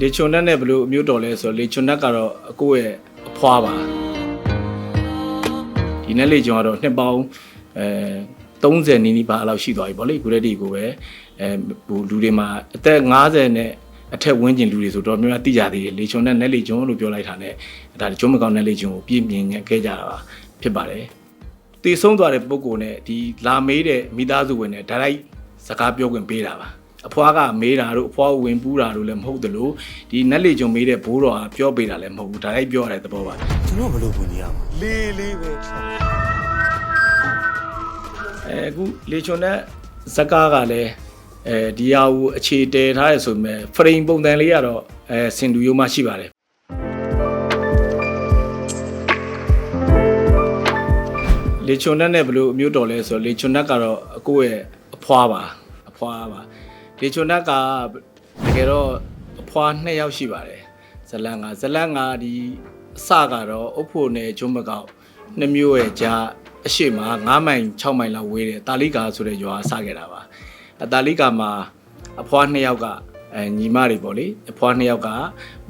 လေချွန်နက်နဲ့ဘယ်လိုအမျိုးတော်လဲဆိုတော့လေချွန်နက်ကတော့အကိုရဲ့အဖွားပါဒီနက်လေချွန်ကတော့နှစ်ပေါင်းအဲ30နီးနီးပါလောက်ရှိသွားပြီဗောလေခုတည်းဒီကိုပဲအဲဟိုလူတွေမှာအသက်50နဲ့အထက်ဝန်းကျင်လူတွေဆိုတော့များများသိကြသေးတယ်လေချွန်နဲ့နက်လေချွန်လို့ပြောလိုက်တာ ਨੇ ဒါကျွန်းမကောင်းနက်လေချွန်ကိုပြည့်မြင်ခဲ့ကြတာပါဖြစ်ပါတယ်တည်ဆုံးသွားတဲ့ပုံကိုနဲ့ဒီလာမေးတဲ့မိသားစုဝင်နဲ့ဒါလိုက်စကားပြောခွင့်ပေးတာပါ အဖွားကမေးတာတို့အဖွားဝင်ပူးတာတို့လည်းမဟုတ်သလိုဒီနက်လေဂျုံမေးတဲ့ဘိုးတော်ကပြောပေးတာလည်းမဟုတ်ဘူးဒါလိုက်ပြောရတဲ့သဘောပါကျွန်တော်ဘယ်လိုဝင်နေရမှာလေးလေးပဲအဲအခုလေချွန်တဲ့ဇက်ကားကလည်းအဲဒီဟာကိုအခြေတည်ထားရဆိုပေမဲ့ဖရိန်ပုံစံလေးကတော့အဲစင်တူရိုးမှရှိပါတယ်လေချွန်တဲ့နဲ့ဘယ်လိုအမျိုးတော်လဲဆိုတော့လေချွန်တဲ့ကတော့အကိုရဲ့အဖွားပါအဖွားပါ လေချွန်တဲ့ကတကယ်တော့အဖွားနှစ်ယောက်ရှိပါတယ်ဇလန်ကဇလန်ကဒီအစကတော့အုပ်ဖို့နဲ့ကျွန်းမကောက်နှစ်မျိုးရဲ့ကြားအရှိမ9မိုင်6မိုင်လောက်ဝေးတယ်တာလီကာဆိုတဲ့ရွာစခဲ့တာပါအတာလီကာမှာအဖွားနှစ်ယောက်ကအဲညီမတွေပေါ့လေအဖွားနှစ်ယောက်က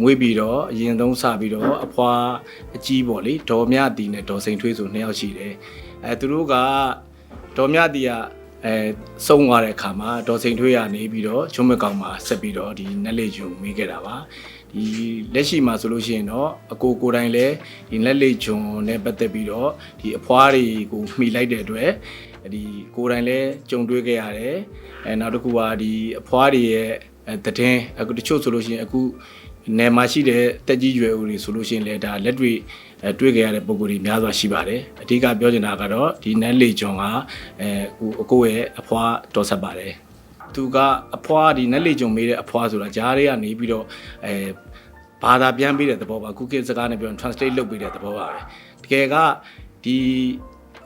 မွေးပြီးတော့အရင်ဆုံးစပြီးတော့အဖွားအကြီးပေါ့လေဒေါ်မြတီနဲ့ဒေါ်စိန်ထွေးဆိုနှစ်ယောက်ရှိတယ်အဲသူတို့ကဒေါ်မြတီက အဲစုံသွားတဲ့အခါမှာဒေါ်စိန်ထွေးကနေပြီးတော့ချုံးမကောင်မှာဆက်ပြီးတော့ဒီနက်လေကျုံမေးခဲ့တာပါဒီလက်ရှိမှာဆိုလို့ရှိရင်တော့အကိုကိုယ်တိုင်လည်းဒီလက်လေကျုံနဲ့ပတ်သက်ပြီးတော့ဒီအဖွားတွေကိုမှီလိုက်တဲ့အတွက်ဒီကိုယ်တိုင်လည်းကြုံတွေ့ခဲ့ရတယ်အဲနောက်တစ်ခုကဒီအဖွားတွေရဲ့အဲတည်င်းအခုတချို့ဆိုလို့ရှိရင်အခုနယ်မှာရှိတဲ့တက်ကြီးရွယ်ဦးတွေဆိုလို့ရှိရင်လည်းဒါလက်တွေ့ အဲတွေ့ကြရတဲ့ပုံကိုယ်တွေများစွာရှိပါတယ်အဓိကပြောချင်တာကတော့ဒီနန်းလေကျွန်းကအဲဟိုအကိုရဲ့အဖွားတော်ဆက်ပါတယ်သူကအဖွားဒီနန်းလေကျွန်းမေးတဲ့အဖွားဆိုတာဂျားတွေကနေပြီးတော့အဲဘာသာပြန်ပေးတဲ့သဘောပါခုခေတ်စကားနဲ့ပြောရင် translate လုပ်ပေးတဲ့သဘောပါပဲတကယ်ကဒီ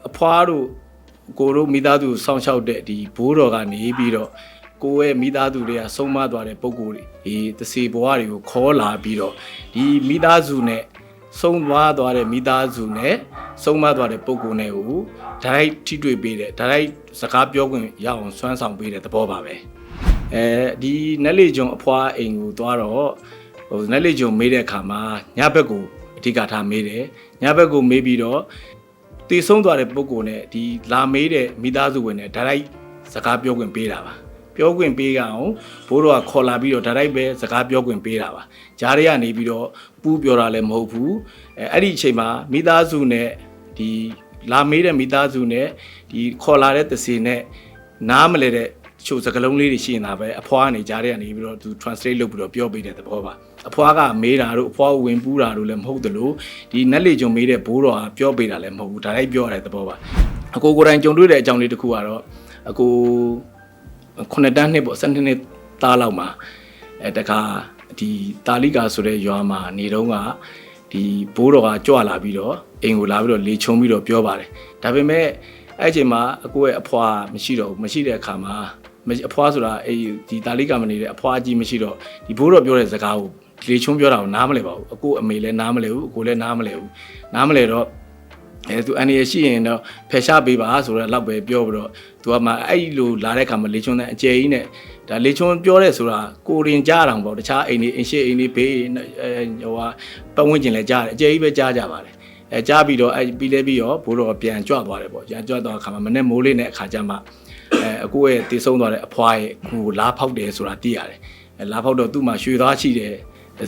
အဖွားတို့ကိုတို့မိသားစုစောင့်ရှောက်တဲ့ဒီဘိုးတော်ကနေပြီးတော့ကိုယ့်ရဲ့မိသားစုတွေကဆုံးမသွားတဲ့ပုံကိုယ်တွေဒီတစေဘဝတွေကိုခေါ်လာပြီးတော့ဒီမိသားစုနဲ့ ဆုံးသွားသွားတဲ့မိသားစုနဲ့ဆုံးမသွားတဲ့ပုံကိုယ်နဲ့ကိုဒါရိုက်ထိတွေ့ပေးတဲ့ဒါရိုက်စကားပြောခွင့်ရအောင်စွမ်းဆောင်ပေးတဲ့သဘောပါပဲအဲဒီနက်လေဂျုံအဖွားအိမ်ကိုသွားတော့ဟိုနက်လေဂျုံမေးတဲ့အခါမှာညဘက်ကိုအဓိကထားမေးတယ်ညဘက်ကိုမေးပြီးတော့တည်ဆုံးသွားတဲ့ပုံကိုနဲ့ဒီလာမေးတဲ့မိသားစုဝင်နဲ့ဒါရိုက်စကားပြောခွင့်ပေးတာပါ ပြောခွင့်ပေးကအောင်ဘိုးတော်ကခေါ်လာပြီးတော့ဒါရိုက်ပဲစကားပြောခွင့်ပေးတာပါဂျားတွေကနေပြီးတော့ပူးပြောတာလည်းမဟုတ်ဘူးအဲအဲ့ဒီအချိန်မှာမိသားစုနဲ့ဒီလာမေးတဲ့မိသားစုနဲ့ဒီခေါ်လာတဲ့သစီနဲ့နားမလဲတဲ့ချိုစကလုံးလေးတွေရှိနေတာပဲအဖွားကနေကြားထဲကနေပြီးတော့သူ translate လုပ်ပြီးတော့ပြောပေးတဲ့သဘောပါအဖွားကမေးတာတို့အဖွားဝင်ပူးတာတို့လည်းမဟုတ်သလိုဒီနက်လေကြုံမေးတဲ့ဘိုးတော်ကပြောပေးတာလည်းမဟုတ်ဘူးဒါလိုက်ပြောရတဲ့သဘောပါအကိုကိုယ်တိုင်ကြုံတွေ့တဲ့အကြောင်းလေးတစ်ခုကတော့အကို ခုနှစ်တန်းနှစ်ပေါ့12နှစ်သားလောက်မှာအဲတခါဒီတာလီကာဆိုတဲ့ရွာမှာနေတော့ကဒီဘိုးတော်ကကြွလာပြီးတော့အိမ်ကိုလာပြီးတော့လေချုံပြီးတော့ပြောပါတယ်ဒါပေမဲ့အဲ့အချိန်မှာအကိုရဲ့အဖွာမရှိတော့ဘူးမရှိတဲ့အခါမှာမရှိအဖွာဆိုတာအဲ့ဒီတာလီကာမနေတဲ့အဖွာကြီးမရှိတော့ဒီဘိုးတော်ပြောတဲ့စကားကိုလေချုံပြောတာကိုနားမလဲပါဘူးအကိုအမေလည်းနားမလဲဘူးအကိုလည်းနားမလဲဘူးနားမလဲတော့ အဲသူအန်ရရှိရင်တော့ဖယ်ရှားပေးပါဆိုတော့လောက်ပဲပြောပြီးတော့သူကမှအဲ့လိုလာတဲ့ခါမှာလေချုံတဲ့အကျယ်ကြီးနဲ့ဒါလေချုံပြောတဲ့ဆိုတာကိုရင်ကြားတာပေါ့တခြားအိမ်တွေအင်ရှိအိမ်တွေဘေးအဲဟိုဟာပတ်ဝန်းကျင်လည်းကြားတယ်အကျယ်ကြီးပဲကြားကြပါတယ်အဲကြားပြီးတော့အဲပြီးလဲပြီးတော့ဘိုးတော်ပြန်ကြွသွားတယ်ပေါ့ပြန်ကြွသွားတဲ့ခါမှာမနေ့မိုးလေးနဲ့အခါကျမှအဲအကိုရဲ့တည်ဆုံးသွားတဲ့အဖွားရဲ့ကိုလာဖောက်တယ်ဆိုတာသိရတယ်အဲလာဖောက်တော့သူ့မှာရွှေသားရှိတယ်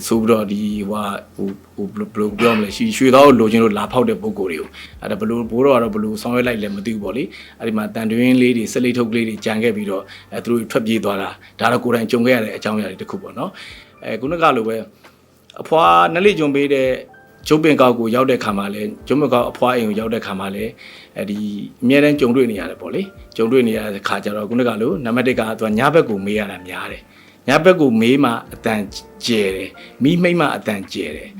ဆိုပြီးတော့ဒီဟိုဟိုဟိုဘယ်လိုပြောမလဲရွှေရွှေသားကိုလိုချင်လို့လာဖောက်တဲ့ပုံကိုယ်တွေကိုအဲ့ဒါဘယ်လိုဘိုးတော်ကတော့ဘယ်လိုဆောင်ရွက်လိုက်လဲမသိဘူးပေါ့လေအဲ့ဒီမှာတန်တွင်းလေးတွေစလိထုတ်ကလေးတွေကြံခဲ့ပြီးတော့အဲသူတို့ထွက်ပြေးသွားတာဒါတော့ကိုယ်တိုင်ကြုံခဲ့ရတဲ့အကြောင်းအရာတွေတစ်ခုပေါ့နော်အဲခုနကလိုပဲအဖွာနက်လေးကြုံပေးတဲ့ကျုပ်ပင်ကောက်ကိုရောက်တဲ့ခါမှာလဲကျုံမကောက်အဖွားအိမ်ကိုရောက်တဲ့ခါမှာလဲအဲဒီအမြဲတမ်းကြုံတွေ့နေရတယ်ပေါ့လေကြုံတွေ့နေရတဲ့ခါကျတော့ခုနကလိုနံပါတ်1ကသူကညဘက်ကိုမေးရတာများတယ် ညဘက်ကိုမေးမှအတန်ကျဲတယ်မိမိတ်မှအတန်ကျဲတယ်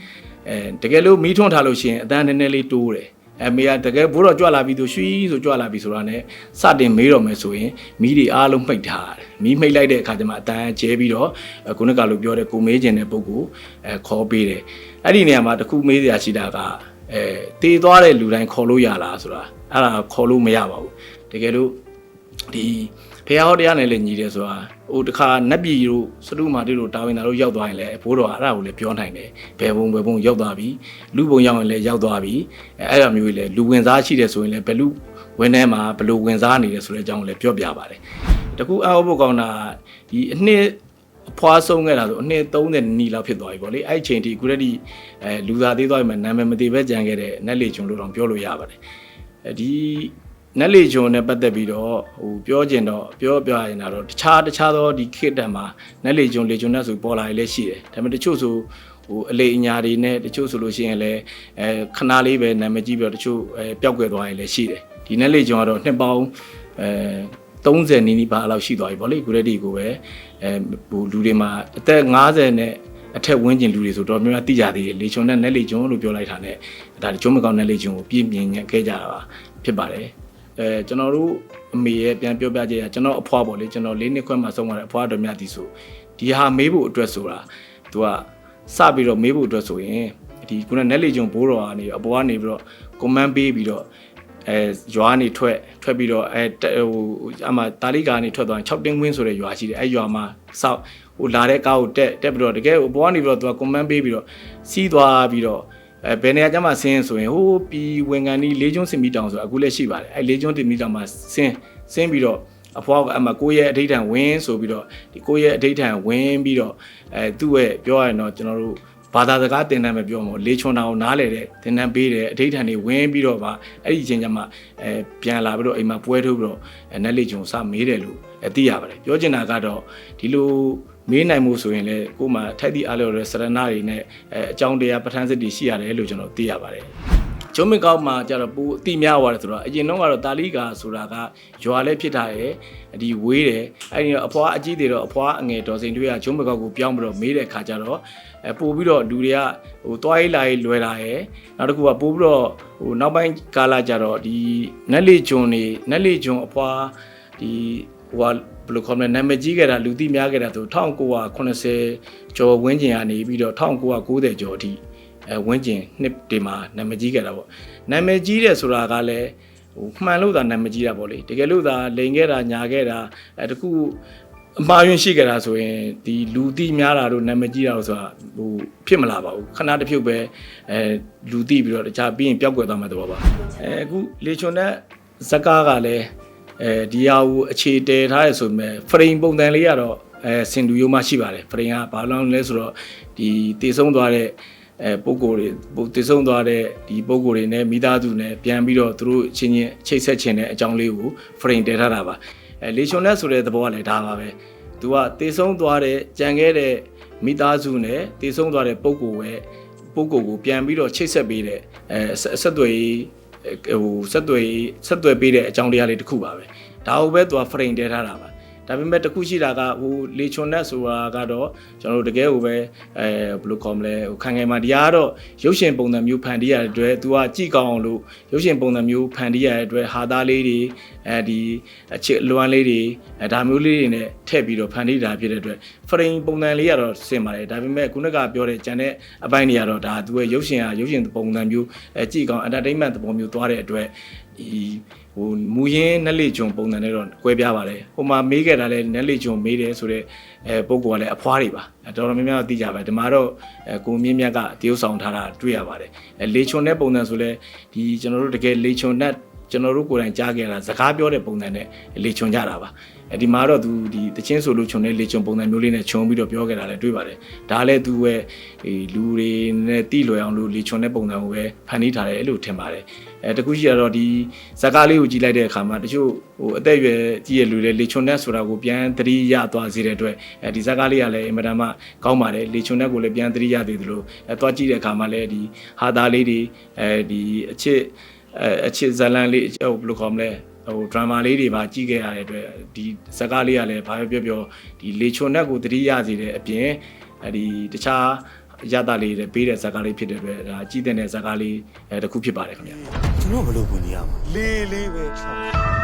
အဲတကယ်လို့မီးထွန်းထားလို့ရှိရင်အတန်နည်းနည်းလေးတိုးတယ်အဲမေကတကယ်ဘိုးတော်ကြွလာပြီသူရွှီဆိုကြွလာပြီဆိုတာ ਨੇ စတင်မေးတော့မယ်ဆိုရင်မီးတွေအားလုံးမှိတ်ထားတယ်မီးမှိတ်လိုက်တဲ့အခါကျမှအတန်ကျဲပြီးတော့ခုနကလိုပြောတဲ့ကိုမေးခြင်းတဲ့ပုဂ္ဂိုလ်အဲခေါ်ပေးတယ်အဲ့ဒီနေရာမှာတခုမေးစရာရှိတာကအဲတေးသွားတဲ့လူတိုင်းခေါ်လို့ရလားဆိုတာအဲ့ဒါခေါ်လို့မရပါဘူးတကယ်လို့ဒီ ဖဖះဟောတရားနဲ့လည်းညီတယ်ဆိုတာဟိုတခါနတ်ပြည်တို့စတုမာတိတို့တာဝန်သားတို့ရောက်သွားရင်လည်းဘိုးတော်အဲ့ဒါကိုလည်းပြောနိုင်တယ်ဘယ်ဘုံဘယ်ဘုံရောက်သွားပြီလူဘုံရောက်ရင်လည်းရောက်သွားပြီအဲအဲ့ဒါမျိုးကြီးလည်းလူဝင်စားရှိတယ်ဆိုရင်လည်းဘယ်လူဝင်ထဲမှာဘယ်လိုဝင်စားနေတယ်ဆိုတဲ့အကြောင်းကိုလည်းပြောပြပါတယ်တကူအောက်ဘုတ်ကောင်းတာဒီအနှစ်အဖွားဆုံးခဲ့တာဆိုအနှစ်30နီးလောက်ဖြစ်သွားပြီပေါ့လေအဲ့ဒီအချိန်ထိခုတည်းဒီအဲလူသားသေးသွားပြီမှနာမည်မသေးပဲကြံခဲ့တဲ့နတ်လေကျွန်လို့တော့ပြောလို့ရပါတယ်အဲဒီ နတ်လေကျွန်နဲ့ပတ်သက်ပြီးတော့ဟိုပြောကျင်တော့ပြောပြရင်တော့တခြားတခြားသောဒီခေတ်တံမှာနတ်လေကျွန်လေကျွန်နဲ့ဆိုပေါ်လာရလည်းရှိတယ်ဒါပေမဲ့တချို့ဆိုဟိုအလေအညာတွေနဲ့တချို့ဆိုလို့ရှိရင်လည်းအဲခဏလေးပဲနာမည်ကြီးပြီးတော့တချို့အဲပျောက်ကွယ်သွားရင်လည်းရှိတယ်ဒီနတ်လေကျွန်ကတော့နှစ်ပေါင်းအဲ30နီးနီးပါလောက်ရှိသွားပြီဗောလေခုတည်းဒီကိုပဲအဲဟိုလူတွေမှာအသက်50နဲ့အထက်ဝန်းကျင်လူတွေဆိုတော့များများသိကြသေးတယ်လေချွန်နဲ့နယ်လေချွန်လို့ပြောလိုက်တာ ਨੇ ဒါကျွန်းမကောင်းနယ်လေချွန်ကိုပြည့်မြင်ခဲ့ကြတာပါဖြစ်ပါတယ် အဲကျွန်တော်တို့အမေရဲ့ပြန်ပြောပြချက်ရကျွန်တော်အဖွားပေါ့လေကျွန်တော်လေးနှစ်ခွဲမှဆုံးသွားတဲ့အဖွားတော်မြတ်တီဆိုဒီဟာမေးဖို့အတွက်ဆိုတာသူကစပြီးတော့မေးဖို့အတွက်ဆိုရင်ဒီခုနနယ်လေချွန်ဘိုးတော်ကနေအပေါ်ကနေပြီးတော့ကွန်မန့်ပေးပြီးတော့အဲရွာနေထွက်ထွက်ပြီးတော့အဲဟိုအမှတာလိကာကနေထွက်သွားရင်6တင်းကွင်းဆိုတဲ့ရွာရှိတယ်အဲရွာမှာစောက်ဟိုလာတဲ့ကားကိုတက်တက်ပြီးတော့တကယ်ဟိုဘောကနေပြီးတော့သူကကွန်မန့်ပေးပြီးတော့စီးသွားပြီးတော့ အဲဘယ်နေရာကျမှဆင်းဆိုရင်ဟိုးပြီးဝင်ကန်ဒီလေးကျွန်းစင်မီတောင်ဆိုအခုလည်းရှိပါတယ်အဲလေးကျွန်းတင်မီတောင်မှာဆင်းဆင်းပြီးတော့အဖွားကအမှကိုယ့်ရဲ့အဋိဌံဝင်းဆိုပြီးတော့ဒီကိုယ့်ရဲ့အဋိဌံဝင်းပြီးတော့အဲသူ့ရဲ့ပြောရရင်တော့ကျွန်တော်တို့ဘာသာစကားတင်တန်းပဲပြောမို့လေချွန်တာကိုနားလေတဲ့တင်တန်းပေးတယ်အဋိဌာန်တွေဝင်းပြီးတော့ဗာအဲ့ဒီအချိန်ကျမှအဲပြန်လာပြီးတော့အိမ်မှာပွဲထုတ်ပြီးတော့အဲနက်လေချွန်စမေးတယ်လို့အသိရပါတယ်ပြောချင်တာကတော့ဒီလို မေးနိုင်မှုဆိုရင်လည်းကို့မှာထိုက်သည့်အားလျော်တဲ့စရဏတွေနဲ့အဲအကြောင်းတရားပဋ္ဌာန်းစစ်တွေရှိရတယ်လို့ကျွန်တော်သိရပါတယ်ကျုံးမကောက်မှာကျတော့ပူအတိများသွားတယ်ဆိုတော့အရင်တော့ကတော့တာလီကာဆိုတာကရွာလည်းဖြစ်တာရယ်ဒီဝေးတယ်အဲ့ဒီတော့အဖွားအကြီးတွေတော့အဖွားအငယ်တော်စိန်တွေကကျုံးမကောက်ကိုပြောင်းပြီးတော့မေးတဲ့ခါကျတော့အဲပို့ပြီးတော့လူတွေကဟိုတွားရေးလာရေးလွယ်တာရယ်နောက်တစ်ခုကပို့ပြီးတော့ဟိုနောက်ပိုင်းကာလကျတော့ဒီနက်လေးဂျွန်နေနက်လေးဂျွန်အဖွားဒီဟိုကဘ ယ်လိုခေါ်မလဲနာမည်ကြီးခဲ့တာလူသိများခဲ့တာဆို1980ကျော်ဝန်းကျင်ကနေပြီးတော့1990ကျော်အထိအဲဝန်းကျင်နှစ်တွေမှာနာမည်ကြီးခဲ့တာပေါ့နာမည်ကြီးတယ်ဆိုတာကလည်းဟိုမှန်လို့သာနာမည်ကြီးတာပေါ့လေတကယ်လို့သာလိန်ခဲ့တာညာခဲ့တာအဲတခုအမှားယွင်းရှိကြတာဆိုရင်ဒီလူတိများတာတို့နာမည်ကြီးတာတို့ဆိုတာဟိုဖြစ်မလာပါဘူးခဏတစ်ဖြုတ်ပဲအဲလူတိပြီးတော့တခြားပြီးရင်ပျောက်ကွယ်သွားမှာတော့ပါအဲအခုလေချွန်တဲ့ဇက်ကားကလည်း အဲဒီဟာကိုအခြေတည်ထားရဆိုပေမဲ့ဖရိန်ပုံစံလေးကတော့အဲစင်တူရိုးမှရှိပါတယ်ဖရိန်ကဘာလို့လဲဆိုတော့ဒီတည်ဆုံးသွားတဲ့အဲပုံကိုယ်တွေပုံတည်ဆုံးသွားတဲ့ဒီပုံကိုယ်တွေနဲ့မိသားစုနဲ့ပြန်ပြီးတော့သူတို့ချင်းချင်းချိတ်ဆက်ခြင်းတဲ့အကြောင်းလေးကိုဖရိန်တည်ထားတာပါအဲလေချွန်တဲ့ဆိုတဲ့သဘောကလည်းဒါပါပဲသူကတည်ဆုံးသွားတဲ့ကြံခဲ့တဲ့မိသားစုနဲ့တည်ဆုံးသွားတဲ့ပုံကိုယ်ရဲ့ပုံကိုယ်ကိုပြန်ပြီးတော့ချိတ်ဆက်ပေးတဲ့အဲဆက်သွယ်ရေး ဟိုဆက်သွယ်ဆက်သွယ်ပေးတဲ့အကြောင်းတရားလေးတစ်ခုပါပဲဒါကိုပဲသူက frame တဲထားတာပါဒါပေမဲ့တစ်ခုရှိတာကဟိုလေချွန်နဲ့ဆိုတာကတော့ကျွန်တော်တို့တကယ်ကိုပဲအဲဘယ်လိုခေါ်မလဲဟိုခံငယ်မှာဒီကတော့ရုပ်ရှင်ပုံစံမျိုးဖန်တီးရတဲ့အတွက်သူကကြည့်ကောင်းအောင်လို့ရုပ်ရှင်ပုံစံမျိုးဖန်တီးရတဲ့အတွက်ဟာသားလေးတွေအဲဒီအချစ်လွမ်းလေးတွေအဲဒါမျိုးလေးတွေနဲ့ထည့်ပြီးတော့ဖန်တီးတာဖြစ်တဲ့အတွက် frame ပုံစံလေးကတော့စင်ပါတယ်ဒါပေမဲ့ခုနကပြောတဲ့ဂျန်တဲ့အပိုင်းတွေကတော့ဒါသူရဲ့ရုပ်ရှင်ဟာရုပ်ရှင်ပုံစံမျိုးအဲကြည့်ကောင်း entertainment သဘောမျိုးသွားတဲ့အတွက်ဒီဟိုမူရင်းနက်လေဂျွန်ပုံစံနဲ့တော့ကွဲပြားပါတယ်ဟိုမှာမေးခဲ့တာလဲနက်လေဂျွန်မေးတယ်ဆိုတော့အဲပုံကလည်းအဖွားတွေပါအဲတော်တော်များများသိကြပါဒီမှာတော့အဲကိုမြင့်မြတ်ကတရုပ်ဆောင်ထားတာတွေ့ရပါတယ်အဲလေချွန်တဲ့ပုံစံဆိုလဲဒီကျွန်တော်တို့တကယ်လေချွန်နဲ့ ကျွန်တော်တို့ကိုယ်တိုင်ကြားခဲ့တာစကားပြောတဲ့ပုံစံနဲ့လေချွန်ကြတာပါအဲဒီမှာတော့သူဒီတချင်းဆိုလို့ခြုံတဲ့လေချွန်ပုံစံမျိုးလေးနဲ့ခြုံပြီးတော့ပြောခဲ့တာလည်းတွေ့ပါတယ်ဒါလည်းသူရဲ့ဒီလူတွေနဲ့တိလွယ်အောင်လို့လေချွန်တဲ့ပုံစံကိုပဲဖန်တီးထားတယ်လို့ထင်ပါတယ်အဲတခုရှိရတော့ဒီဇာကားလေးကိုကြည့်လိုက်တဲ့အခါမှာတချို့ဟိုအသက်အရွယ်ကြီးရလူတွေလေချွန်တဲ့ဆိုတာကိုပြန်သတိရသွားစေတဲ့အတွက်အဲဒီဇာကားလေးကလည်းအင်မတန်မှကောင်းပါတယ်လေချွန်တဲ့ကိုလည်းပြန်သတိရသေးသလိုအဲသွားကြည့်တဲ့အခါမှာလည်းဒီဟာသားလေးတွေအဲဒီအချစ် အဲအချစ်ဇလန်လေးဟိုဘယ်လိုခေါ်မလဲဟိုဒရမာလေးတွေပါကြည့်ခဲ့ရတဲ့အတွက်ဒီဇက်ကားလေးကလည်းဘာပဲပြောပြောဒီလေချွန်နဲ့ကိုတတိရစေတဲ့အပြင်အဲဒီတခြားရတာလေးတွေပေးတဲ့ဇက်ကားလေးဖြစ်တဲ့အတွက်ဒါကြည့်တဲ့ဇက်ကားလေးအဲတစ်ခုဖြစ်ပါတယ်ခင်ဗျာကျွန်တော်ဘယ်လိုဝင်နေရမှာလေးလေးပဲချော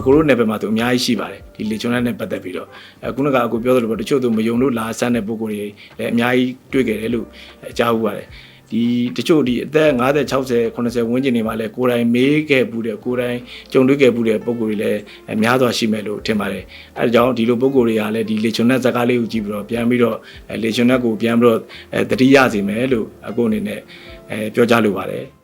အကိုတို့နယ်ပယ်မှာသူအများကြီးရှိပါတယ်ဒီလေချွန်နဲ့ပတ်သက်ပြီးတော့အဲခုနကအကိုပြောသလိုပေါ့တချို့သူမယုံလို့လာဆန်းတဲ့ပုံကိုယ်တွေလည်းအများကြီးတွေ့ခဲ့တယ်လို့အကြားဟုတ်ပါတယ်ဒဒီတချို့ဒီအသက်50 60 80ဝန်းကျင်တွေမှာလည်းကိုယ်တိုင်မေးခဲ့ဘူးတယ်ကိုယ်တိုင်ကြုံတွေ့ခဲ့ဘူးတဲ့ပုံကိုယ်တွေလည်းအများစွာရှိမယ်လို့ထင်ပါတယ်အဲဒါကြောင့်ဒီလိုပုံကိုယ်တွေကလည်းဒီလေချွန်နက်ဇာတ်ကားလေးကိုကြည့်ပြီးတော့ပြန်ပြီးတော့အဲလေချွန်နက်ကိုပြန်ပြီးတော့အဲတတိယစီမယ်လို့အခုအနေနဲ့အဲပြောကြားလိုပါတယ်